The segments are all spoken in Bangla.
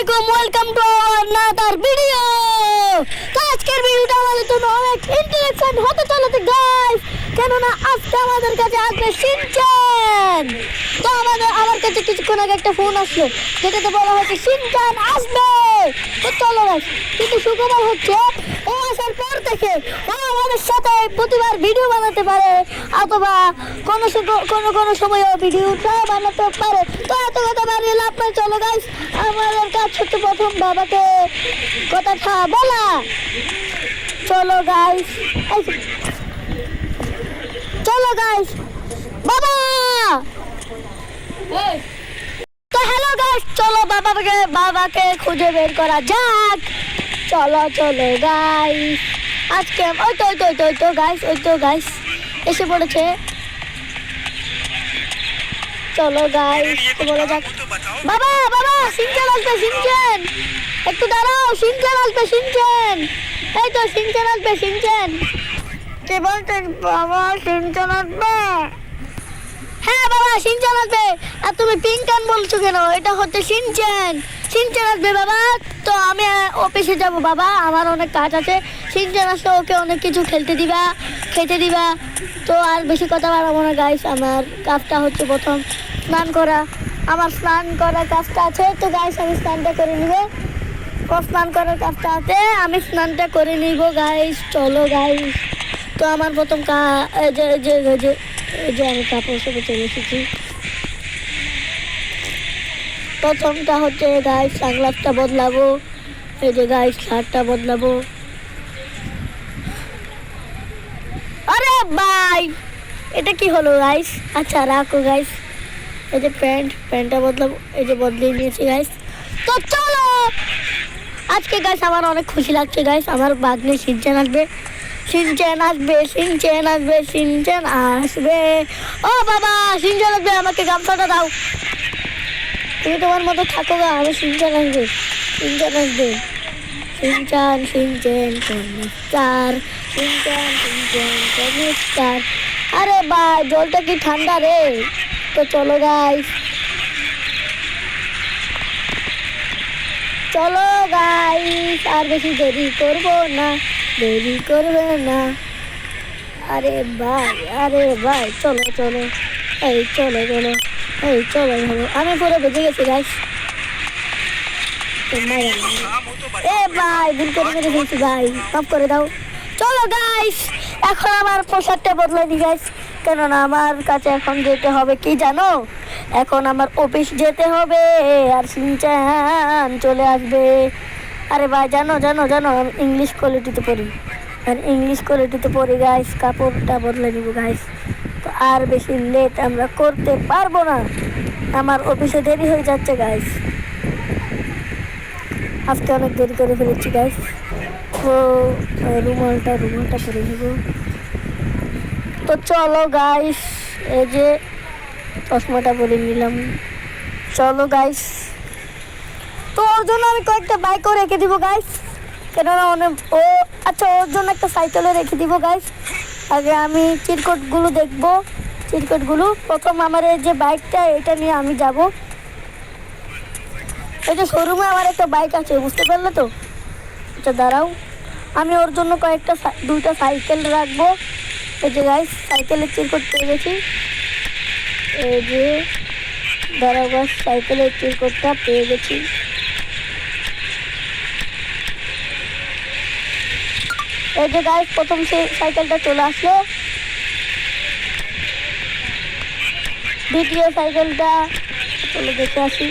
আলাইকুম welcome to our another video তো আজকের ভিডিওটা আমাদের জন্য অনেক ইন্টারেস্টিং হতে চলেছে গাইস কেননা আজকে আমাদের কাছে আসবে সিনচান। তো আমাদের, আমার কাছে কিছুক্ষণ আগে একটা ফোন আসলো, যেটাতে বলা হচ্ছে সিনচান আসবে। তো চলো গাইস কিন্তু সুখবর হচ্ছে, ও আসার পর থেকে ও আমাদের সাথে প্রতিবার ভিডিও বানাতে পারে, অথবা কোনো কোনো কোনো সময় ও ভিডিওটা বানাতে পারে। তো এত কথা বাড়িয়ে লাভ নাই। চলো গাইস আমাদের কাজ হচ্ছে প্রথম বাবাকে কথাটা বলা। চলো গাইস চলো গাইস বাবা! তো হ্যালো গাইস চলো বাবাকে বাবাকে খুঁজে বের করা যাক। চলো চলো গাইস আজকে ওই তো ওই তো ওই তো ওই তো গাইস ওই তো গাইস এসে পড়েছে। চলো গাইস বলে যাক। বাবা বাবা সিনচান আসবে সিনচান। একটু দাঁড়াও সিনচান আসবে সিনচান। এই তো সিনচান আসবে সিনচান। কে বলছেন বাবা সিনচান আসবে হ্যাঁ বাবা সিনচান আসবে আর তুমি পিঙ্কান বলছো কেন? এটা হচ্ছে সিনচান। সিনচান আসবে বাবা। তো আমি অফিসে যাব বাবা। আমার অনেক কাজ আছে। সিনচান আসলে ওকে অনেক কিছু খেলতে দিবা খেতে দিবা। তো আর বেশি কথা বাড়াবো না গাইস আমার কাজটা হচ্ছে প্রথম। স্নান করা, আমার স্নান করার কাজটা আছে, তো গাইস আমি স্নানটা করে নিব। স্নান করার কাজটা আছে, আমি স্নানটা করে নিব গাইস চলো গাইস তো আমার প্রথম যে আমি কাপড় সাথে চলে এসেছি। প্রথমটা হচ্ছে গাইস সানগ্লাসটা বদলাবো। এই যে গাইস শার্টটা বদলাবো। আরে ভাই, এটা কি হলো গাইস আচ্ছা রাখো গাইস এই যে প্যান্ট, প্যান্টটা বদলাবো, এই যে বদলিয়ে নিয়েছি গাইস তো চলো! আজকে গাইস আমার অনেক খুশি লাগছে গাইস আমার বাগনে সিনচেন আসবে। সিনচেন আসবে সিনচেন আসবে সিনচেন আসবে। ও বাবা, সিনচেন আসবে, আমাকে গামছাটা দাও। তুমি তোমার মতো থাকো গা, আমি সিনচেন আসবে। সিনচেন আসবে। সিনচান, সিনচেন কর্নিস্টার সিনচান, সিনচেন কর্নিস্টার আরে ভাই, জলটা কি ঠান্ডা রে? তো চলো গাইস চলো গাইস আর বেশি দেরি করব না, দেরি করবে না। আরে ভাই আরে ভাই, চলো চলো। এই, চলো চলো। এই, চলো চলো। আমি পুরো বেজে গেছি গাইস এ ভাই, ভুল করে মেরে ভাই। মাফ করে দাও। চলো গাইস এখন আমার পোশাকটা বদলে দি গাইস কেননা আমার কাছে এখন যেতে হবে কি জানো? এখন আমার অফিস যেতে হবে আর সিনচান চলে আসবে। আরে ভাই, জানো জানো জানো, আমি ইংলিশ কোয়ালিটিতে পড়ি। আর ইংলিশ কোয়ালিটিতে পড়ি গাইস কাপড়টা বদলে নিব গাইস তো আর বেশি লেট আমরা করতে পারব না। আমার অফিসে দেরি হয়ে যাচ্ছে গাইস আজকে অনেক দেরি করে ফেলেছি গাইস তো রুমালটা রুমালটা পরে নিব। তো চলো গাইস এই যে চশমাটা পরে নিলাম। চলো গাইস তো ওর জন্য আমি কয়েকটা বাইকও রেখে দিব গাইস কেননা অনেক ও আচ্ছা ওর জন্য একটা সাইকেলও রেখে দিব গাইস আগে আমি চিরকটগুলো দেখব। চিরকটগুলো প্রথম আমার এই যে বাইকটা এটা নিয়ে আমি যাব। এই যে শোরুমে আমার একটা বাইক আছে, বুঝতে পারলে তো? আচ্ছা দাঁড়াও। আমি ওর জন্য কয়েকটা দুইটা সাইকেল রাখব। যে গাইস সাইকেলের চিরকট পেয়ে গেছি এই যে, দাঁড়াও গাছ সাইকেলের চিরকটটা পেয়ে গেছি। এই যে গাইস প্রথম সেই সাইকেলটা চলে আসলো। দ্বিতীয় সাইকেলটা চলে দেখে আসি।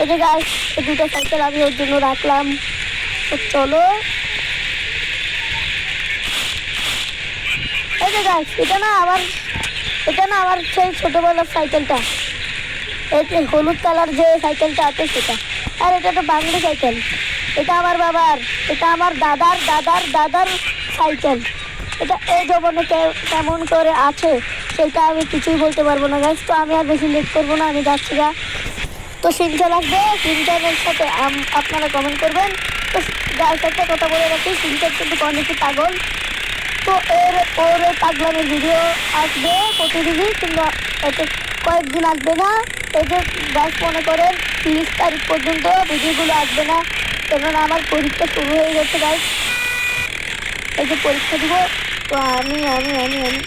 এই যে গাইস দুটো সাইকেল আমি ওর জন্য রাখলাম। চলো। যে গাইস এটা না আমার এটা না আমার সেই ছোটবেলার সাইকেলটা এই হলুদ কালার যে সাইকেলটা আছে সেটা। আর এটা তো বাংলা সাইকেল এটা আমার বাবার, এটা আমার দাদার দাদার দাদার সাইকেল এটা এই জবনে কেমন করে আছে, সেটা আমি কিছুই বলতে পারব না গাইস তো আমি আর বেশি লেট করব না, আমি যাচ্ছি গা তো সিনচান আসবে সিনচানের সাথে আপনারা কমেন্ট করবেন। তো গাইস একটা কথা বলে রাখি সিনচান কিন্তু অনেকই পাগল। তো এর, ওর পাগলামের ভিডিও আসবে প্রতিদিনই, কিংবা এতে কয়েকদিন আসবে না। এই যে গাছ মনে করেন, তিরিশ তারিখ পর্যন্ত ভিডিওগুলো আসবে না। কেননা আমার পরীক্ষা শুরু হয়ে গেছে গাছ এই যে পরীক্ষা দিব, তো আমি আমি আমি আমি।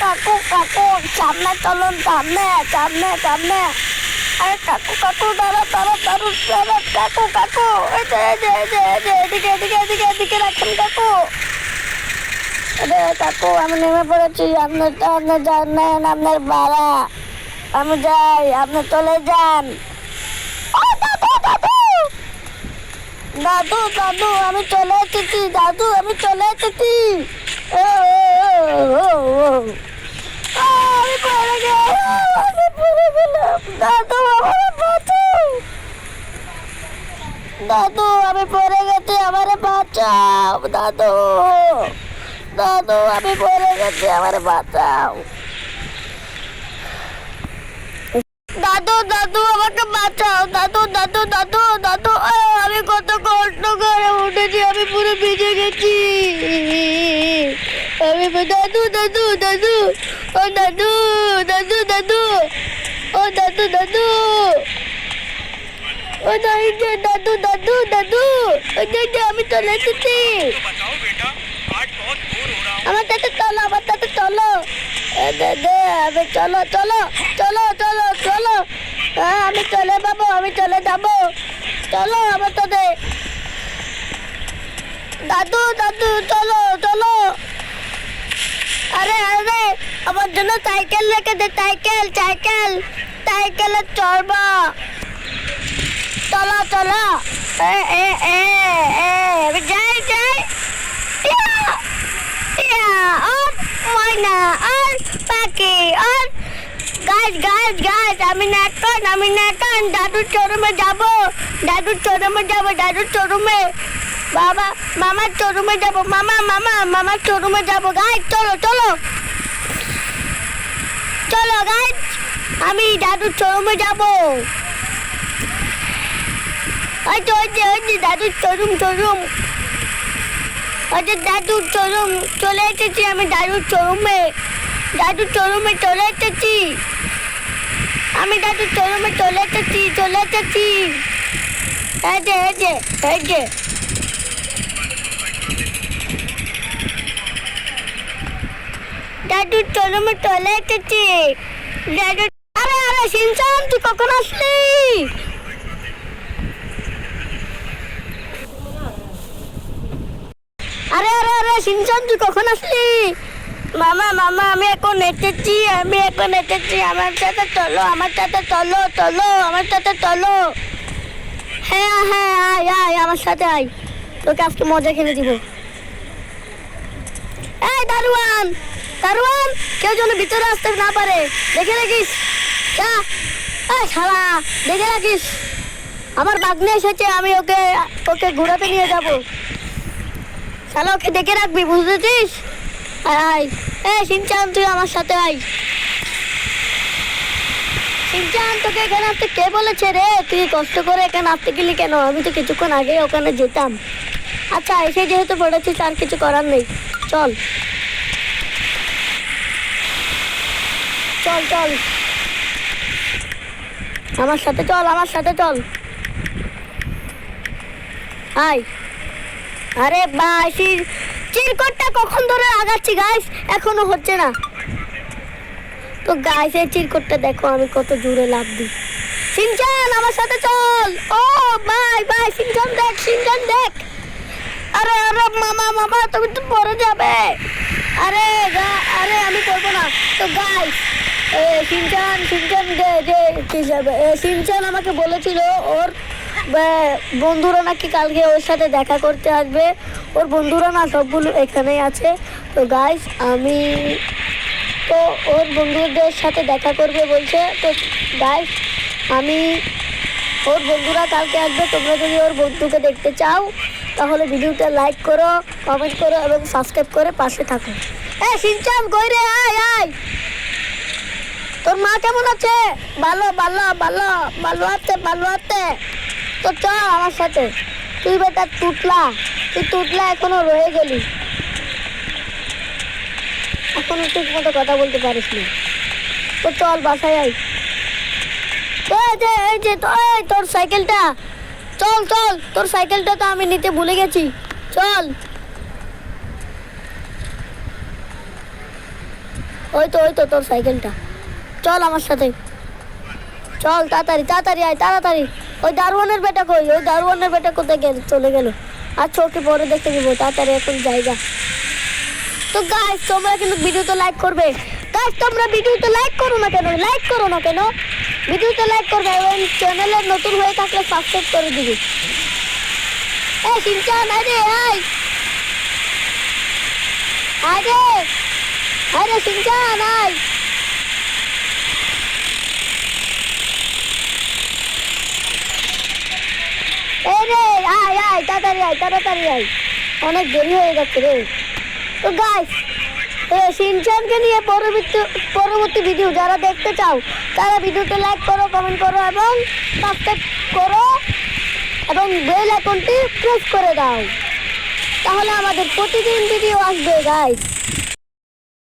কাকু কাকু, সামনে চলুন, সামনে সামনে সামনে। আরে কাকু কাকু দাঁড়া দাঁড়া দাঁড়ু দাঁড়া কাকু কাকু এই যে এই যে এই এদিকে এদিকে এদিকে এদিকে রাখুন কাকু আরে কাকু আমি নেমে পড়েছি আপনি আপনি যান নেন আপনার ভাড়া আমি যাই আপনি চলে যান দাদু দাদু আমি চলে এসেছি দাদু আমি চলে এসেছি ও, ও, ও, ও, ও। আমি পড়ে গেলাম দাদু, আমার বাঁচাও দাদু, আমি পড়ে গেছি, আমার বাঁচাও, দাদু। দাদু, আমি পড়ে গেছি, আমার বাঁচাও। দাদু দাদু, আমাকে বাঁচাও। দাদু দাদু দাদু দাদু আমি কত কষ্ট করে উঠেছি, আমি পুরো ভিজে গেছি। আমি দাদু দাদু দাদু, ও দাদু দাদু দাদু দাদু। ও দাদু দাদু দাদু দাদু। ও দাদু আমি চলে এসেছি আমার তাতে চলো, আমার তাতে চলো। আমি চলো চলো চলো চলো চলো। আমি চলে যাব, আমি চলে যাব। চলো আমার তাতে দাদু দাদু, চলো চলো। আরে আরে, আমার জন্য সাইকেল রেখে দে, সাইকেল সাইকেল। সাইকেলে চড়বা। চলো চলো। এ এ যাই যাই! আর ময়না, আর গাছ গাছ গাছ। আমি নাটন আমি নাটন দাদুর শোরুমে যাব, দাদুর শোরুমে যাব, দাদুর শোরুমে বাবা, মামার শোরুমে যাব, মামা মামা, মামার শোরুমে যাব। গাছ চলো চলো। চলো গাছ আমি দাদুর শোরুমে যাব। ওই তো ওই যে ওই যে দাদুর শোরুম শোরুম আচ্ছা দাদুর শোরুম চলে এসেছি আমি দাদুর শোরুমে দাদুর শোরুমে চলে এসেছি। আমি দাদুর শোরুমে চলে এসেছি চলে এসেছি। এই যে এই যে যে। দাদুর শোরুমে চলে এসেছি। আরে সিনচান, তুই কখন আসলি? আরে আরে আরে, সিনচান, তুই কখন আসলি? মামা মামা, আমি এখন এসেছি, আমি এখন এসেছি। আমার সাথে চলো, আমার সাথে চলো চলো, আমার সাথে চলো। হ্যাঁ হ্যাঁ আয় আয়, আমার সাথে আয়। তোকে আজকে মজা খেলে দিব। এই, দারুয়ান! দারুয়ান! কেউ যেন ভিতরে আসতে না পারে। দেখে এই শালা, দেখে রাখিস। আমার বাগনে এসেছে, আমি ওকে ওকে ঘোরাতে নিয়ে যাব। শালা, ওকে দেখে রাখবি, বুঝেছিস? আয় এ সিনচান, তুই আমার সাথে আয়। সিনচান, তোকে এখানে আসতে কে বলেছে রে? তুই কষ্ট করে এখানে আসতে গেলি কেন? আমি তো কিছুক্ষণ আগে ওখানে যেতাম। আচ্ছা এসে যেহেতু পড়েছিস, আর কিছু করার নেই। চল। চল চল। আমার সাথে চল, আমার সাথে চল। আয় আরে বাসি, চিরকটটা কখন ধরে আগাচ্ছি গাইস এখনও হচ্ছে না। তো গাইসের চিরকটটা দেখো, আমি কত জোরে লাভ দিই। সিনচান, আমার সাথে চল। ও বাই বাই সিনচান দেখ সিনচান দেখ। আরে আরে, মামা মামা তুমি তো পরে যাবে। আরে আরে, আমি করব না। তো গাইস সিনচান সিনচান কি যাবে সিনচান আমাকে বলেছিল, ওর বন্ধুরা নাকি কালকে ওর সাথে দেখা করতে আসবে। ওর বন্ধুরা না সবগুলো এখানেই আছে। তো গাইস আমি তো ওর বন্ধুদের সাথে দেখা করবে বলছে। তো গাইস আমি ওর বন্ধুরা কালকে আসবে। তোমরা যদি ওর বন্ধুকে দেখতে চাও, তাহলে ভিডিওটা লাইক করো কমেন্ট করো এবং সাবস্ক্রাইব করে পাশে থাকো। এ, সিনচান, কই রে? আয় আয়! তোর মা কেমন আছে? ভালো ভালো ভালো ভালো আছে ভালো আছে। তো চল আমার সাথে। তুই বেটা টুটলা তুই টুটলা এখনও রয়ে গেলি। এখনও ঠিক মতো কথা বলতে পারিস না। তো চল বাসায় আই এই যে এই যে তোর সাইকেলটা। চল চল, তোর সাইকেলটা তো আমি নিতে ভুলে গেছি। চল। ওই তো ওই তো, তোর সাইকেলটা। চল আমার সাথে। চল, তাড়াতাড়ি তাড়াতাড়ি আয়, তাড়াতাড়ি। ওই দারোয়ানের বেটা কই? ওই দারোয়ানের বেটা কোথায় গেল? চলে গেল। আচ্ছা ওকে পরে দেখতে যাব তাড়াতাড়ি এখন জায়গা তো গাইস তোমরা কিন্তু ভিডিওতে লাইক করবে। গাইস তোমরা ভিডিওতে লাইক করো না কেন? লাইক করো না কেন? ভিডিওতে লাইক করবে এবং চ্যানেলে নতুন হয়ে থাকলে সাবস্ক্রাইব করে দিবি। এই সিনচান, আরে, আয়। আরে আরে, সিনচান, আয়। এই রে, আয় আয়, তাড়াতাড়ি আয় তাড়াতাড়ি আয়। অনেক দেরি হয়ে যাচ্ছে রে। তো গাইস সিনচানকে নিয়ে পরবর্তী পরবর্তী ভিডিও যারা দেখতে চাও, তারা ভিডিওতে লাইক করো কমেন্ট করো এবং সাবস্ক্রাইব করো এবং বেল আইকনটি প্রেস করে দাও। তাহলে আমাদের প্রতিদিন ভিডিও আসবে গাইস